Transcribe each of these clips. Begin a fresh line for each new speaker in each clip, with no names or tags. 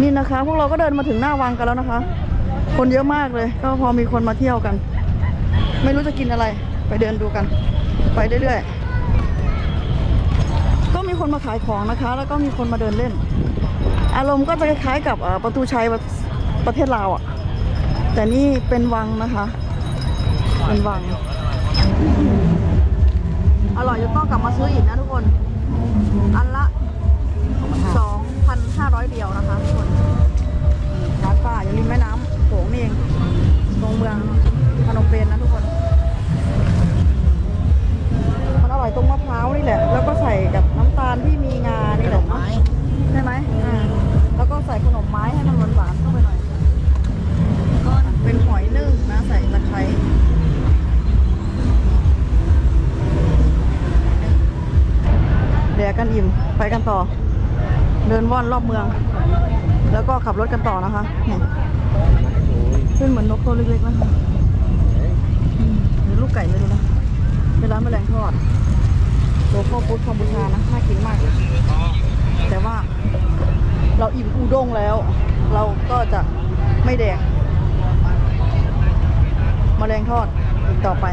นี่นะคะ พวกเราก็เดินมาถึงหน้าวังกันแล้วนะคะ คนเยอะมากเลย ก็พอมีคนมาเที่ยวกัน ไม่รู้จะกินอะไร ไปเดินดูกัน ไปเรื่อยๆ ก็มีคนมาขายของนะคะ แล้วก็มีคนมาเดินเล่น อารมณ์ก็จะคล้ายๆกับประตูชัยประประเทศลาวอะ่ะ แต่นี่เป็นวังนะคะ เป็นวัง อร่อยจะต้องกลับมาซื้ออีกนะทุกคน อันละ 500 เดียวนะคะทุกคนร้านป้าอยู่ริมแม่น้ำโขงนี่เองตรงเมืองพนมเปญนนะทุกคน มันอร่อยตรงมะพร้าวนี่แหละ แล้วก็ใส่กับน้ำตาลที่มีงานี่แหละเนอะใช่ไหมอ่าแล้วก็ใส่ขนมไม้ให้มันหวานๆเข้าไปหน่อยก็เป็นหอยนึ่งนะใส่ตะไคร้แดกกันอิ่มไปกันต่อ เดินว่อนรอบเมือง แล้วก็ขับรถกันต่อนะคะนี่ขึ้นเหมือนนกตัวเล็กๆนะคะหรือลูกไก่ไม่รู้นะเป็นร้านแมลงทอดโลโก้ฟู้ดคอมบูชานะน่ากินมาก แต่ว่าเราอิ่มอูด้งแล้ว เราก็จะไม่แดกแมลงทอดอีกต่อไป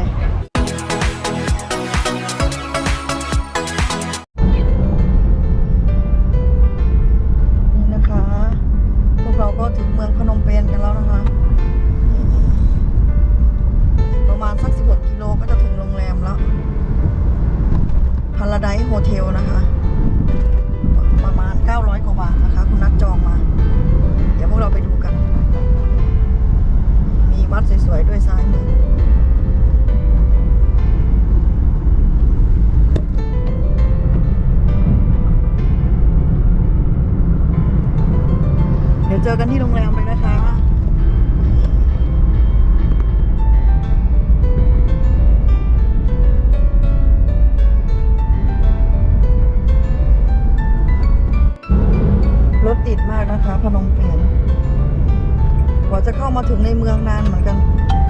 มาถึงในเมืองนานเหมือนกัน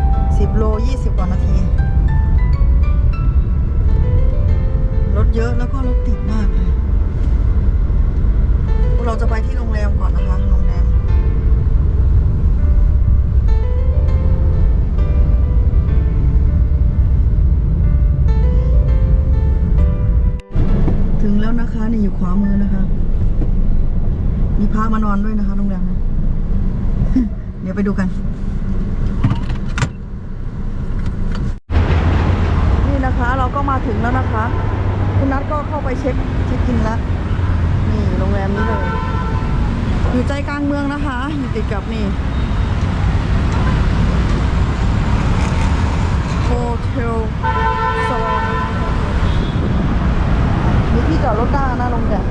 10 โล 20 กว่านาที รถเยอะแล้วก็รถติดมากเลยเราจะไปที่โรงแรมก่อนนะคะโรงแรมถึงแล้วนะคะนี่อยู่ขวามือนะคะ มีพระมานอนด้วยนะคะโรงแรมนี้ ดี๋ยวไปดูกัน นี่นะคะเราก็มาถึงแล้วนะคะ คุณนัทก็เข้าไปเช็คเช็คอินแล้ว นี่โรงแรมนี้เลย อยู่ใจกลางเมืองนะคะ อยู่ติดกับนี่โฮเทลสวอนมีที่จอดรถได้นะโรงแรม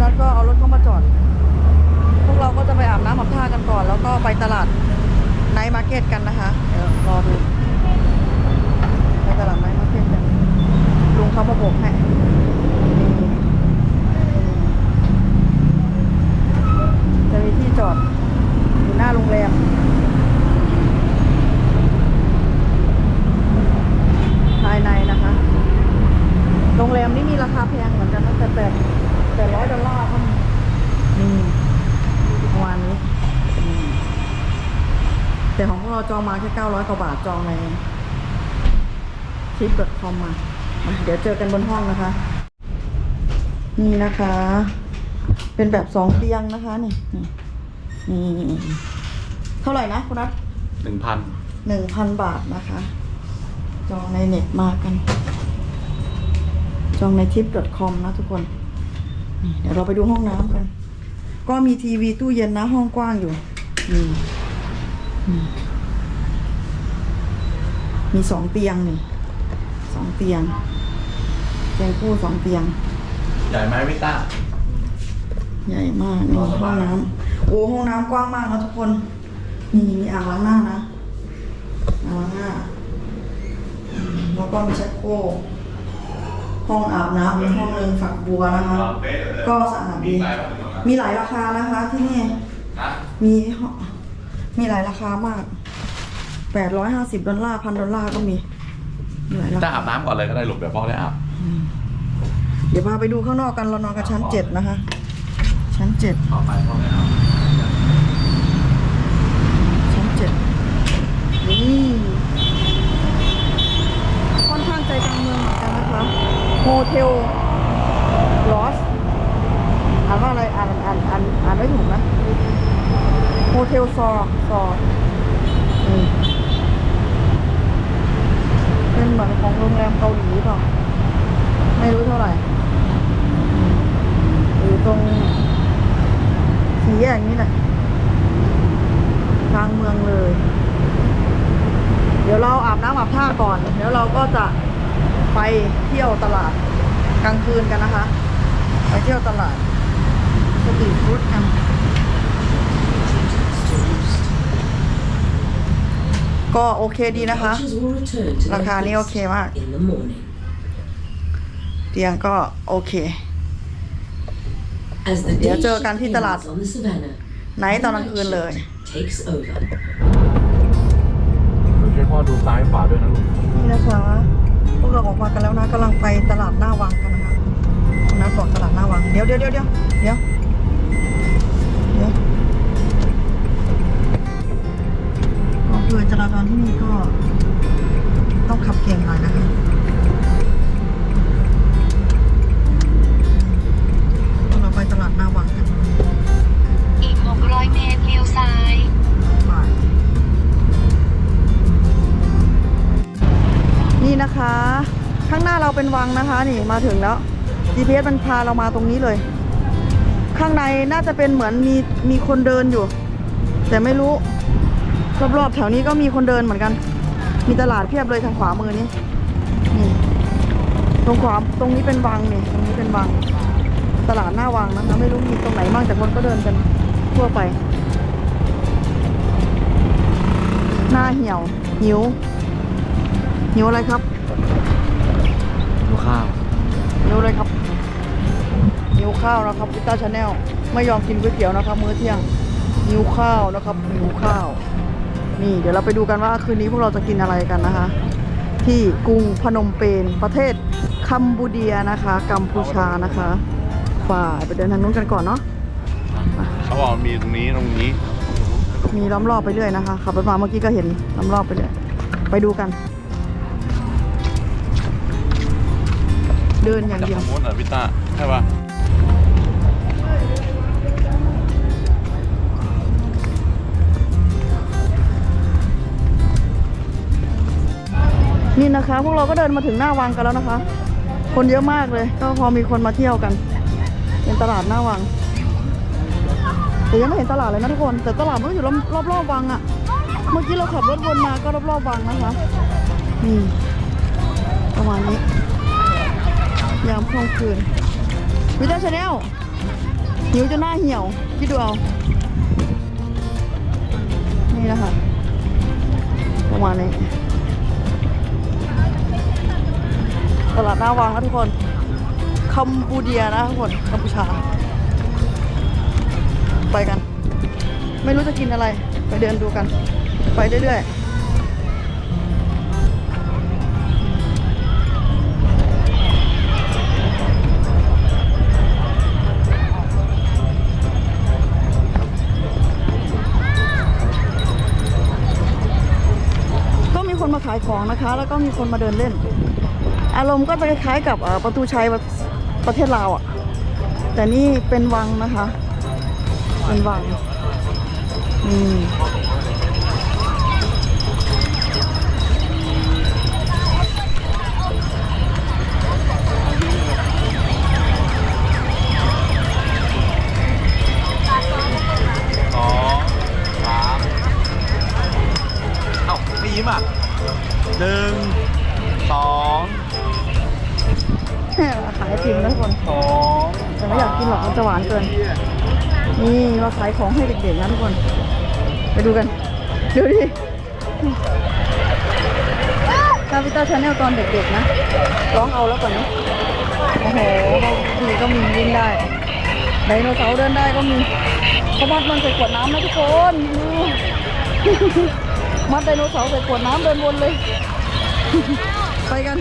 นัดก็เอารถเข้ามาจอด พวกเราก็จะไปอาบน้ำอาบท่ากันก่อน แล้วก็ไปตลาดไนท์มาร์เก็ตกันนะคะ เดี๋ยวรอดู ไปตลาดไนท์มาร์เก็ตกัน ลุงเขามาโบกให้จะมีที่จอด อยู่หน้าโรงแรม ภายในนะคะ โรงแรมนี่มีราคาแพงเหมือนกันนะแต่แปดแปดร้อยดอลลาร์ก็มีนี่ประมาณนี้อืม แต่ของพวกเราจองมาแค่เก้าร้อยกว่าบาทจองในทริป .com มา เดี๋ยวเจอกันบนห้องนะคะ นี่นะคะ เป็นแบบสองเตียงนะคะนี่นี่นี่เท่าไหร่นะคุณนัท
หนึ่งพัน
หนึ่งพันบาทนะคะ จองในเน็ตมากัน จองในทิป .com นะทุกคนนี่เดี๋ยวเราไปดูห้องน้ำกัน ก็มีทีวีตู้เย็นนะห้องกว้างอยู่นี่นี่ มีสองเตียงนี่สองเตียง เตียงคู่สองเตียง
ใหญ่ไหมวิต้า
ใหญ่มากนี่ห้องน้ำโอ้ห้องน้ำกว้างมากนะทุกคน นี่มีอ่างล้างหน้านะอ่างล้างหน้าอืมแล้วก็มีชักโครกห้องอาบน้ำมีห้องหนึ่งฝักบัวนะคะ ก็สะอาดดี มีหลายราคานะคะที่นี่ มีห้อง มีหลายราคามากแปดร้อยห้าสิบดอลลาร์พันดอลลาร์ก็มีมีหลายรา
ถ้า
คา
อาบน้ำก่อนเลยก็ได้หลบเดี๋ยวพ่อได้อาบ
เดี๋ยวดี๋ยวพาไปดูข้างนอกกันเรานอนกันชั้นเจ็ดนะคะ ชั้นเจ็ด
ต่อไปพ่อไม่เอา
ชั้นเจ็ดนี่ค่อนข้างใจกลางเมืองเหมือนกันนะคะโฮเทลลอสอ่านว่าอะไรอ่านอ่านอ่านอ่านไม่ถูกนะ โฮเทลซอซออืมเป็นเหมือนของโรงแรมเกาหลีเปล่า ไม่รู้เท่าไหร่อยู่ตรงสีแยกนี้แหละกลางเมืองเลย เดี๋ยวเราอาบน้ำอาบท่าก่อน เดี๋ยวเราก็จะไปเที่ยวตลาดกลางคืนกันนะคะ ไปเที่ยวตลาดสตรีทฟู้ดกัน ก็โอเคดีนะคะ ราคานี้โอเคมาก
In the morning.
เตียงก็โอเค
As the
เดี๋ยว
day
เจอกันที่ตลาด
ends on the savannah,
ไหนตอนกลางคืนเลย
takes over.
ช่วยะ
นี่มาถึงแล้ว GPS มันพาเรามาตรงนี้เลย ข้างในน่าจะเป็นเหมือนมีมีคนเดินอยู่ แต่ไม่รู้รอบๆแถวนี้ก็มีคนเดินเหมือนกัน มีตลาดเพียบเลยทางขวามือนี้นี่ตรงขวาตรงนี้เป็นวังนี่ตรงนี้เป็นวัง ตลาดหน้าวังนะคะไม่รู้มีตรงไหนบ้างแต่คนก็เดินกันทั่วไป หน้าเหี่ยวหิวหิวอะไรครับ
ข้าว
หิวอะไรครับหิวข้าวนะครับพิต้าชาแนลไม่ยอมกินก๋วยเตี๋ยวนะครับ มื้อเที่ยงหิวข้าวนะครับหิวข้าว นี่ เดี๋ยวเราไปดูกันว่าคืนนี้พวกเราจะกินอะไรกันนะคะ ที่กรุงพนมเปญประเทศคัมบูเดียนะคะ กัมพูชานะคะฝ่ายไปเดินทางนู้นกันก่อนเนาะ
เขาบอกมีตรงนี้ตรงนี้
มีล้อมรอบไปเรื่อยนะคะขับรถมาเมื่อกี้ก็เห็นล้อมรอบไปเรื่อยไปดูกัน เดินอย่าง
จาก
เดียว
ทางโน้นเหรอพี่ต้าใช่ปะ
นี่นะคะ พวกเราก็เดินมาถึงหน้าวังกันแล้วนะคะ คนเยอะมากเลย ก็พอมีคนมาเที่ยวกัน เป็นตลาดหน้าวัง แต่ยังไม่เห็นตลาดเลยนะทุกคน แต่ตลาดมันก็อยู่รอบรอบๆวังอะเมื่อกี้เราขับรถวนมาก็รอบๆวังนะคะ นี่ประมาณนี้ ยามค่ำคืนวิจาชาแนลหิวจนหน้าเหี่ยวคิดดูเอานี่นะคะประมาณนี้ตลาดหน้าวังนะทุกคนคัมบูเดียนะทุกคนกัมพูชา ไปกัน ไม่รู้จะกินอะไร ไปเดินดูกัน ไปเรื่อยๆาขายของนะคะ แล้วก็มีคนมาเดินเล่น อารมณ์ก็จะคล้ายๆกับประตูชัยประประเทศลาวอะ แต่นี่เป็นวังนะคะ เป็นวัง อืมาขายของให้เด็กๆนะทุกคน ไปดูกัน ดูดิคาพิต้าชาแนลตอนเด็กๆนะ ร้องเอาแล้วก่อนนะโอ้โหบางทีก็มีวิ่งได้ ไดโนเสาร์เดินได้ก็มีเขามัดมันใส่ขวดน้ำนะทุกคน มัดไดโนเสาร์ใส่ขวดน้ำเดินวนเลย ไปกัน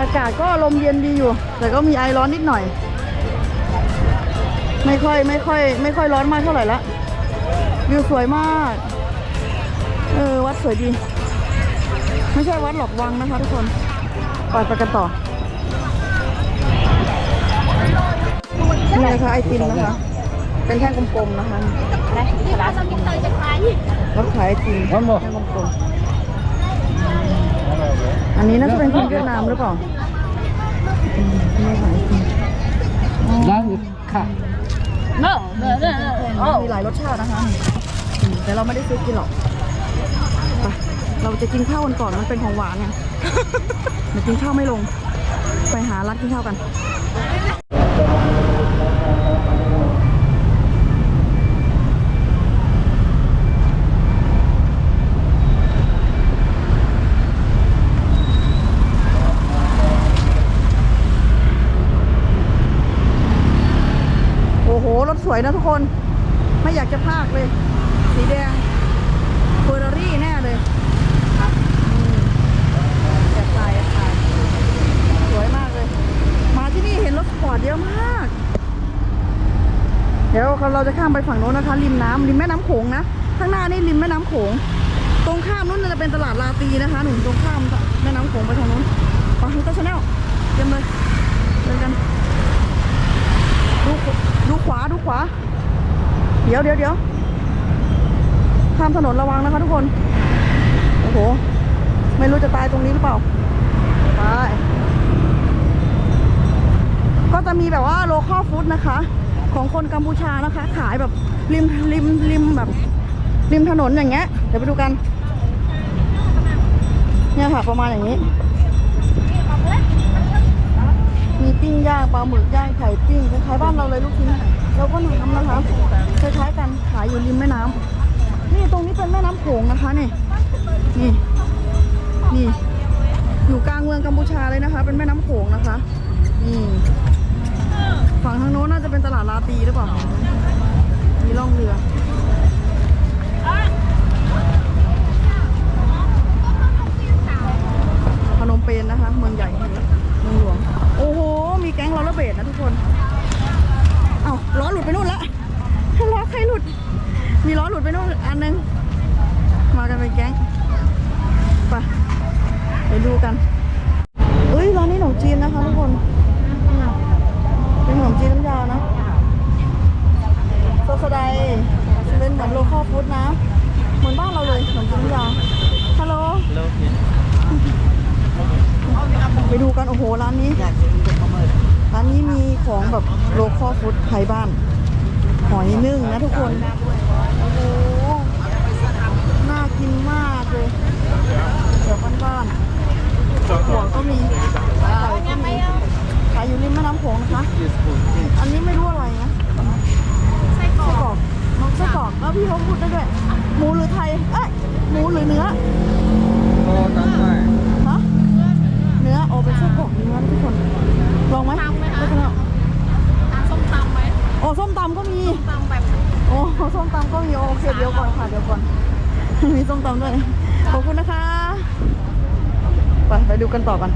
อากาศก็ลมเย็นดีอยู่ แต่ก็มีไอร้อนนิดหน่อย ไม่ค่อยไม่ค่อย ไม่ค่อยร้อนมากเท่าไหร่ละวิวสวยมาก เออ วัดสวยดี ไม่ใช่วัดหรอกวังนะคะทุกคนไปไปกันต่อ นี่นะคะไอติมนะคะ เป็นแท่งกลมๆนะคะรถขายไอติมแท่งกลมๆอันนี้น่าจะเป็นคนเวียดนามหรือเปล่า อืมนี่ขายไอะมีหลายรสชาตินะคะอืมแต่เราไม่ได้ซื้อกินหรอกไปเราจะกินข้าวกันก่อนมันเป็นของหวานไง เดี๋ยวกินข้าวไม่ลง ไปหาร้านกินข้าวกัน โอ้โห รถ สวยนะทุกคน ไม่อยากจะพากเลย สีแดงเฟอร์รารี่แน่เลยแอบถ่ายแอบถ่ายสวยมากเลย มาที่นี่เห็นรถสปอร์ตเยอะมาก เดี๋ยวเราจะข้ามไปฝั่งโน้นนะคะ ริมน้ำริมแม่น้ำโขงนะ ข้างหน้านี่ริมแม่น้ำโขง ตรงข้ามนู้นจะเป็นตลาดลาตีนะคะ หนุนตรงข้ามแม่น้ำโขงไปทางนู้นไปฮิตเตอร์ชาแนลเตรียมเลยเดินกัน ดูขวดู ขวา เดี๋ยวเดี๋ยวเดี๋ยวข้ามถนนระวังนะคะทุกคน โอ้โห ไม่รู้จะตายตรงนี้หรือเปล่าไปก็จะมีแบบว่าโลคอลฟู้ดนะคะ ของคนกัมพูชานะคะ ขายแบบริมริมริมแบบริมถนนอย่างเงี้ย เดี๋ยวไปดูกัน เนี่ยค่ะประมาณอย่างนี้ มีปิ้งย่างปลาหมึกย่างไข่ปิ้งคล้ายๆบ้านเราเลยลูกชิ้น เราก็หน้ำนะคะคล้ายๆกันขายอยู่ริมแม่น้ำนี่ตรงนี้เป็นแม่น้ำโขงนะคะนี่นี่นี่อยู่กลางเมืองกัมพูชาเลยนะคะ เป็นแม่น้ำโขงนะคะนี่ฝั่งทางโน้นน่าจะเป็นตลาดลาตีหรือเปล่ามีล่องเรือพนมเปญนะคะ เมืองใหญ่เมืองหลวง โอ้โห มีแก๊งล้อระเบิดนะทุกคน อ้าล้อหลุดไปนู่นละล้อใครหลุด มีล้อหลุดไปนู่นอันนึง มากันเป็นแก๊งไปไปดูกันเอ้ยร้านนี้ขนมจีนนะคะทุกคนอืมเป็นขนมจีนน้ำยานะโซสไดเป็นเหมือนโลคอลฟู้ดนะ เหมือนบ้านเราเลยขนมจีนน้ำยาฮัลโหลไปดูกัน โอ้โห ร้านนี้ ร้านนี้มีของแบบโลคอลฟู้ดไทยบ้าน หอยนึ่งนะทุกคน โอ้โห น่ากินมากเลยเดี๋ยวบ้านๆหัวก็มีไก่ก็มีขายอยู่ริมแม่น้ำโขงนะคะ อันนี้ไม่รู้อะไรนะไส้กรอกน้องไส้กรอกแล้วพี่เขาพูดได้ด้วย หมูหรือไทย เอ้ย หมูหรือเนื้อ
โอ้ตั้งได้
ฮะเนื้อโอเป็นไส้กรอกเนื้อนะทุกคน ลองไหมตำไหมคะส้มตำไหมโอ้ส้มตำก็มีตำแบบโอ้ส้มตำก็มีโอเคเดี๋ยวก่อนค่ะเดี๋ยวก่อนมีส้มตำด้วยขอบคุณนะคะไปไปดูกันต่อกัน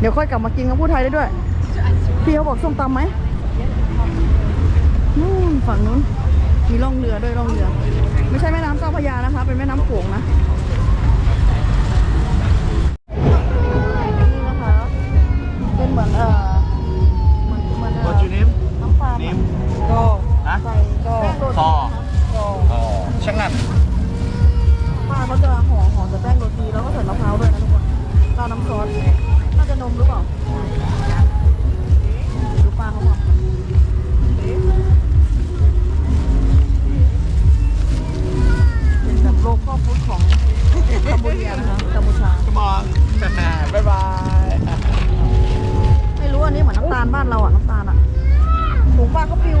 เดี๋ยวค่อยกลับมากินกับผู้ไทยได้ด้วยพี่เขาบอกส้มตำไหมนู่นฝั่งนู้นมีล่องเรือด้วยล่องเรือ ไม่ใช่แม่น้ำเจ้าพระยานะคะ เป็นแม่น้ำโขงนะนี่นะคะเป็นเหมือนเอ่อเหมือนเหมือนเอ่อ
What's your name
น้ำปลา
Name
ก็
ฮะ
ใส่ก็แป้งโรตี
คอ
ก็
อ๋อช่างนั้น
ป้าเขาจะห่อห่อแต่แป้งโรตีแล้วก็ใส่มะพร้าวด้วยนะทุกคนราดน้ำซอสน่าจะนมหรือเปล่าดูป้าเขาบอกเป็นแบบโลคอลฟู้ดของกัมพูชานะคะกัมพูชา
Come on บ๊ายบาย
ไม่รู้อันนี้เหมือนน้ำตาลบ้านเราอะน้ำตาลอะถุงป้าก็ปิว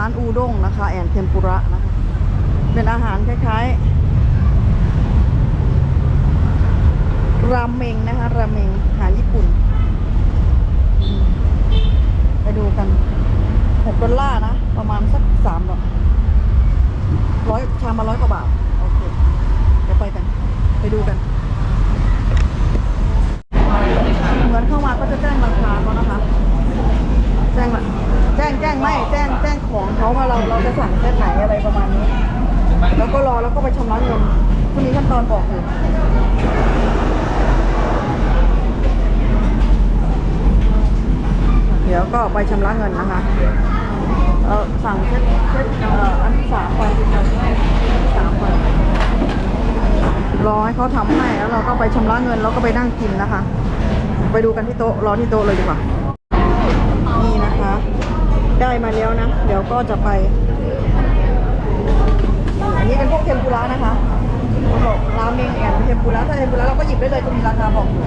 ร้านอูด้งนะคะ แอนเทมปุระนะคะ เป็นอาหารคล้ายๆ ราเมงนะคะ ราเมงอาหารญี่ปุ่นอืมไปดูกันหกดอลลาร์นะ ประมาณสักสามร้อยชามมาร้อยกว่าบาท โอเค เดี๋ยวไปกัน ไปดูกัน เหมือนเข้ามาก็จะแจ้งราคาเขานะคะ แจ้งละแจ้งแจ้งไม่แจ้งแจ้งของเขาว่าเราเรา จะสั่งเซตไหนอะไรประมาณนี้ แล้วก็รอแล้วก็ไปชำระเงินพรุ่งนี้ขั้นตอนบอกอยู่เดี๋ยวก็ไปชำระเงินนะคะเออสั่งเซตเซตเอ่ออันที่สามไปสามไปรอให้เขาทำให้แล้วเราก็ไปชำระเงินแล้วก็ไปนั่งกินนะคะ ไปดูกันที่โต๊ะรอที่โต๊ะเลยดีกว่านี่นะคะ ได้มาแล้วนะ เดี๋ยวก็จะไป อันนี้เป็นพวกเท มปุระนะคะเขาบอกราเมงแอนเทมปุระถ้าเทมปุระเราก็หยิบได้เลยจะมีราคาบอกอยู่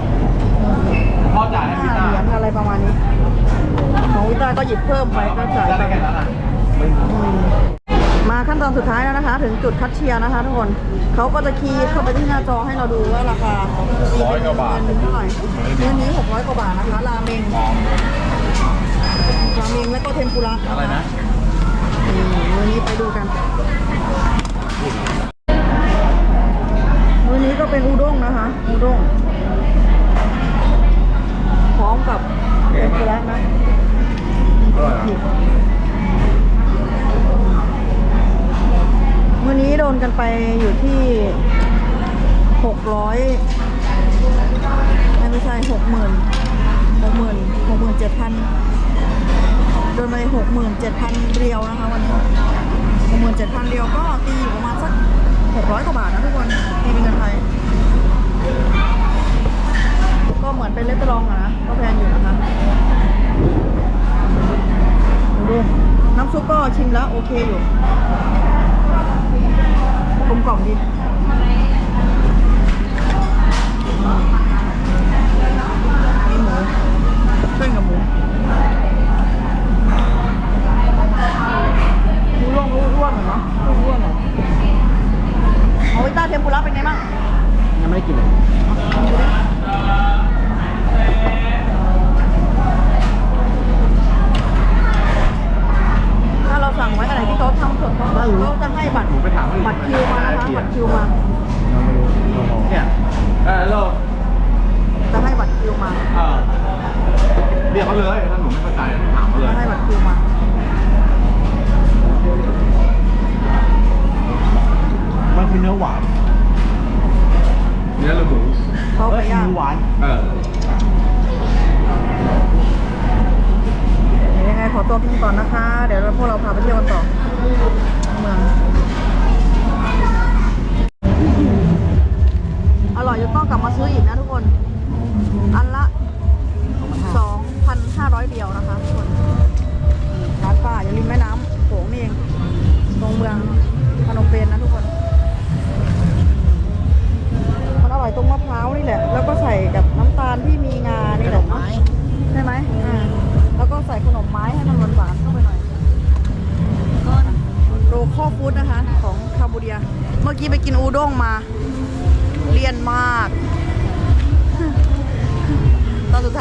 พ่อจ่ายให้
ห้า
พี่
เห
ตา
รียญอะไรประมาณนี้ ของวิต้าก็หยิบเพิ่มไปก็จ่าย
ได้
ไป
แค่นั้นอะ
อืมมาขั้นตอนสุดท้ายแล้วนะคะ ถึงจุดคัดเชียร์นะคะทุกคนเขาก็จะคีย์เข้าไปที่หน้าจอให้เราดูว่าราคาตีเป็นเงินเท่าไหร่เงินนี้หกร้อยกว่าบาทนะคะราเมงราเมงแล้วก็เทมปุระ
อะไรนะ
อืมวันนี้ไปดูกัน วันนี้ก็เป็นอูด้งนะคะ อูด้ง พร้อมกับเทมปุระนะ
อร่อยอะ
มื่อนี้โดนกันไปอยู่ที่หกร้อยไม่ใช่หกหมื่นหกหมื่นหกหมื่นเจ็ดพันโดนไปหกหมื่นเจ็ดพันเรียวนะคะวันนี้ มื่นเจ็ดพันเรียวก็ตีอยู่ประมาณสักหกร้อยกว่าบาทนะทุกคนตีเป็นเงินไทยก็เหมือนเป็นเลสเตอรองอะนะก็แพงอยู่นะคะดูน้ำซุปก็ชิมแล้วโอเคอยู่กลมกล่อมดีมีหมูเส้นกับหมูหมู ร่วงรู้ร่วงเหรอเนาะรู้ร่วงเหรอเอาวิต้าเทมปุระเป็นไงบ้าง
ยังไม่ได้กินเลย
ดูดิถ้าเราสั่งไว้อะไรที่เขาทำสดเขาเขาจะให้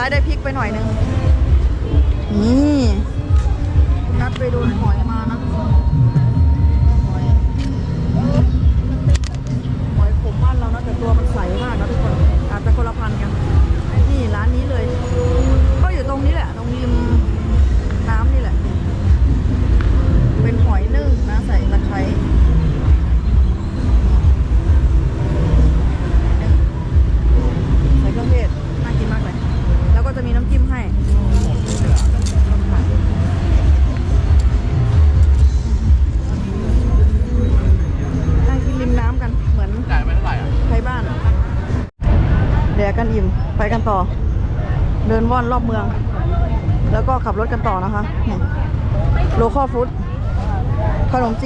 ท้ายได้พริกไปหน่อยนึงนี่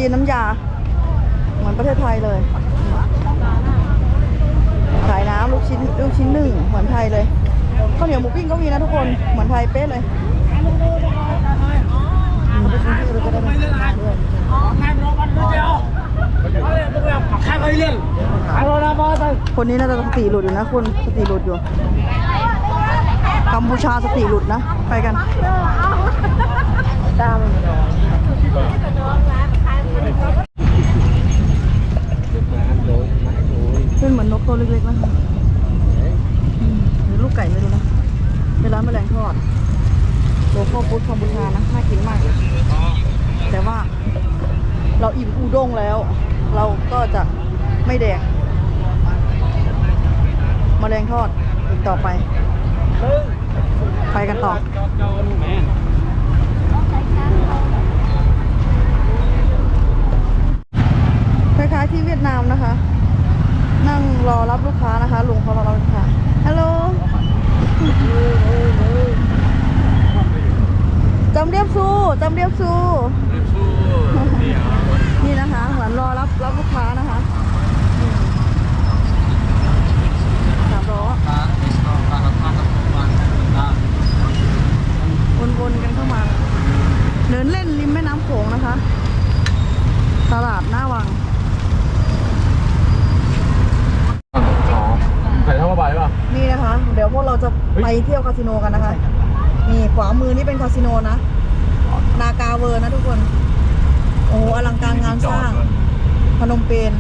นน้ำยา เหมือน
ประ
เทศไทยเลย ขายน้ำลูกชิ้นลูกชิ้นหนึ่งเหมือนไทยเลยข้าวเหนียวหมูปิ้งก็มีนะทุกคนเหมือนไทยเป๊ะเลยเราไปซื้อที่เราจะได้ไม่ต้องมาด้วยคนนี้น่าจะสติหลุดอยู่นะคุณสติหลุดอยู่กัมพูชาสติหลุดนะ ไปกันตาม เป็นเหมือนนกตัวเล็กๆนะคะหรือลูกไก่ไม่รู้นะเป็นร้านแมลงทอดโลโก้ฟู้ดกัมพูชานะน่ากินมากเลยแต่ว่าเราอิ่มอูด้งแล้ว เราก็จะไม่แดกแมลงทอดอีกต่อไป ไปกันต่อ คล้ายๆ ที่เวียดนามนะคะ นั่งรอรับลูกค้านะคะลุงเขารอรับลูกค้าฮัลโหลจำเรียบซูจำเรียบซูนี่นะคะเหมือนรอรับรับลูกค้านะคะสามล้อวนๆกันเข้ามา เดินเล่นริมแม่น้ำโขงนะคะ ตลาดหน้าวัง
อ๋อ ใส่ท่อผ้าใบป่ะ
นี่นะคะ เดี๋ยวพวกเราจะ
เฮ้ย
ไปเที่ยวคาสิโนกันนะคะ นี่ขวามือนี่เป็นคาสิโนนะ นากาเวอร์นะทุกคน โอ้โหอลังการงานสร้าง พนมเปญ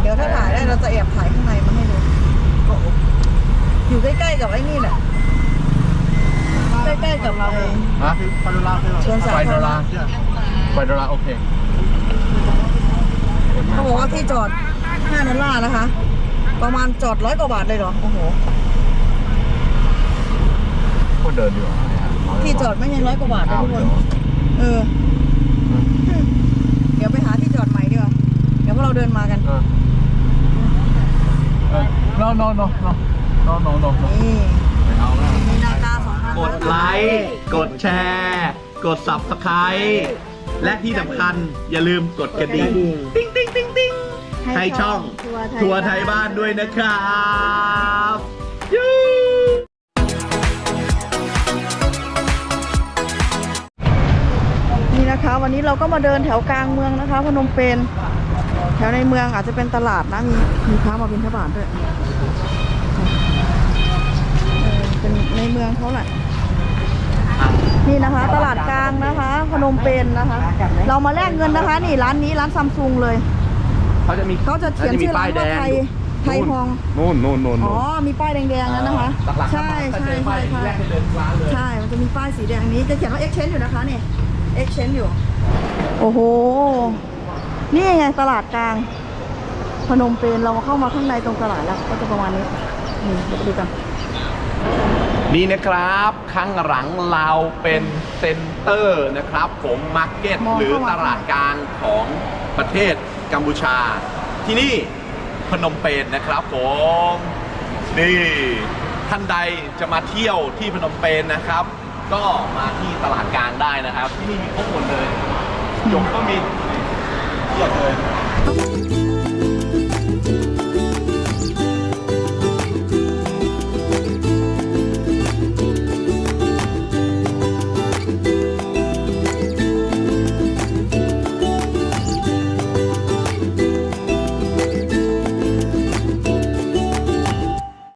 เดี๋ยวถ้าถ่ายได้เราจะแอบถ่ายข้างในมาให้ดู อยู่ใกล้ๆกับไอ้นี่แหละ ใกล้ๆกับไอ้
ฮะ
สวนสา
ไฟ
ธาร
ดอลลา
ณะ
ร์ไฟดอลลาร์โอเค
เขาบอกว่าที่จอด5ดอลลาร์นะคะ ประมาณจอดร้อยกว่าบาทเลยเหรอ โอ้โห
คนเดินอยู่า
ที่จอดไม่ใช่ร้อยกว่าบาทนะทุกคน
เอ
อ เดี๋ยวไปหาที่จอดใหม่ดีกว่า เดี๋ยวพวกเราเดินมากัน
นอนนอน
น
อนนอนนอนี่
มีนาคาสองพัน
กดไลค์ กดแชร์ กด subscribe และที่สำคัญอย่าลืมกดกระดิ่ง ติ๊งติ๊งติ๊งติ๊งให้ช่อง ทัวร์ไทยบ้านด้วยนะครับยู
นี่นะคะ วันนี้เราก็มาเดินแถวกลางเมืองนะคะ พนมเปญแถวในเมืองอาจจะเป็นตลาดนะ มีมีพระมาบิณฑบาตด้วยเออเป็นในเมืองเขาแหละนี่นะคะ ตลาดกลางนะคะ พนมเปญนะคะ เรามาแลกเงินนะคะ นี่ร้านนี้ร้านซัมซุงเลย
เขาจะมี
เขาจะเขียนชื่อร้านว่าไทยไทยฮอง
นู่นนู่นนู่น
อ๋อมีป้ายแดงๆนั้นนะคะ
หลักๆ
ใช่ใช่ใช่ใช่
แรกไปเดินร้านเลย
ใช่มันจะมีป้ายสีแดงนี้จะเขียนว่า exchange อยู่นะคะเนี่ย exchange อยู่โอ้โหนี่ไงตลาดกลาง พนมเปญเราเข้ามาข้างในตรงตลาดแล้วก็จะประมาณนี้นี่เดี๋ยวไปดูกัน
นี่นะครับข้างหลังเราเป็นเซ็นเตอร์นะครับ ผมมาร์เก็ต
มอง
หรือ
เข้ามา
ตลาดกลางของประเทศ กัมพูชา ที่นี่พนมเปญนะครับผมนี่ท่านใดจะมาเที่ยวที่พนมเปญนะครับ ก็มาที่ตลาดกลางได้นะครับ ที่นี่มีครบหมดเลยหยกก็มีเทียบเลย